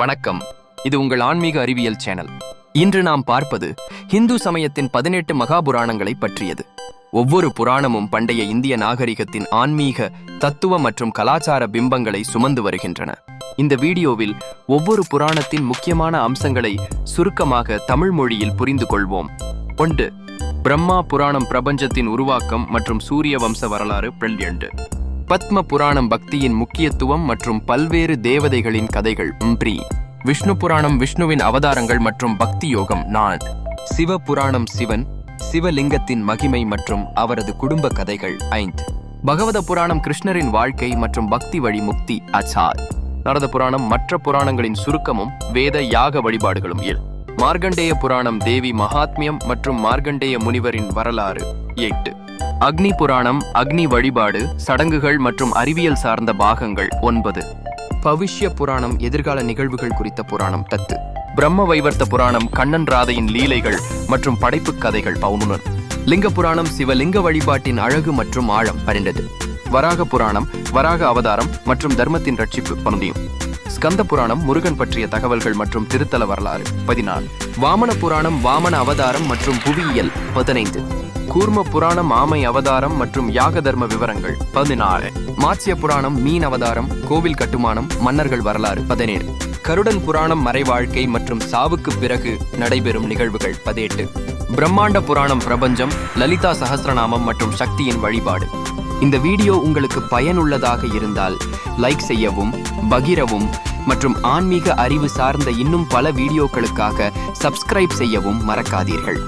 வணக்கம். இது உங்கள் ஆன்மீக அறிவியல் சேனல். இன்று நாம் பார்ப்பது இந்து சமயத்தின் பதினெட்டு மகாபுராணங்களை பற்றியது. ஒவ்வொரு புராணமும் பண்டைய இந்திய நாகரிகத்தின் ஆன்மீக தத்துவ மற்றும் கலாச்சார பிம்பங்களை சுமந்து வருகின்றன. இந்த வீடியோவில் ஒவ்வொரு புராணத்தின் முக்கியமான அம்சங்களை சுருக்கமாக தமிழ் மொழியில் புரிந்து கொள்வோம். ஒன்று பிரம்மா புராணம் பிரபஞ்சத்தின் உருவாக்கம் மற்றும் சூரிய வம்ச வரலாறு பிரில்லியண்ட் பத்ம புராணம் பக்தியின் முக்கியத்துவம் மற்றும் பல்வேறு தேவதைகளின் கதைகள். ம்ப்ரி. விஷ்ணு புராணம் விஷ்ணுவின் அவதாரங்கள் மற்றும் பக்தி யோகம் நான் சிவ புராணம் சிவன் சிவலிங்கத்தின் மகிமை மற்றும் அவரது குடும்ப கதைகள் ஐந்து. பகவத புராணம் கிருஷ்ணரின் வாழ்க்கை மற்றும் பக்தி வழி முக்தி அச்சார். நரத புராணம் மற்ற புராணங்களின் சுருக்கமும் வேத யாக வழிபாடுகளும் இல். மார்க்கண்டேய புராணம் தேவி மகாத்மியம் மற்றும் மார்க்கண்டேய முனிவரின் வரலாறு எட்டு. அக்னி புராணம் அக்னி வழிபாடு சடங்குகள் மற்றும் அறிவியல் சார்ந்த பாகங்கள் ஒன்பது. பவிஷ்ய புராணம் எதிர்கால நிகழ்வுகள் குறித்த புராணம் பத்து பிரம்ம வைவர்த்த புராணம் கண்ணன் ராதையின் லீலைகள் மற்றும் படைப்புக் கதைகள் பவுனுனர் லிங்க புராணம் சிவலிங்க வழிபாட்டின் அழகு மற்றும் ஆழம் பரிண்டது வராக புராணம் வராக அவதாரம் மற்றும் தர்மத்தின் ரட்சிப்பு பகுதியும் ஸ்கந்த புராணம் முருகன் பற்றிய தகவல்கள் மற்றும் திருத்தல வரலாறு பதினாலு. வாமன புராணம் வாமன அவதாரம் மற்றும் புவியியல் பதினைந்து. கூர்ம புராணம் ஆமை அவதாரம் மற்றும் யாக தர்ம விவரங்கள். பதினாறு. மாத்ஸ்ய புராணம் மீன் அவதாரம் கோவில் கட்டுமானம் மன்னர்கள் வரலாறு பதினேழு. கருடன் புராணம் மறைவாழ்க்கை மற்றும் சாவுக்கு பிறகு நடைபெறும் நிகழ்வுகள் பதினெட்டு. பிரம்மாண்ட புராணம் பிரபஞ்சம் லலிதா சகசிரநாமம் மற்றும் சக்தியின் வழிபாடு. இந்த வீடியோ உங்களுக்கு பயனுள்ளதாக இருந்தால் லைக் செய்யவும் பகிரவும் மற்றும் ஆன்மீக அறிவு சார்ந்த இன்னும் பல வீடியோக்களுக்காக சப்ஸ்கிரைப் செய்யவும் மறக்காதீர்கள்.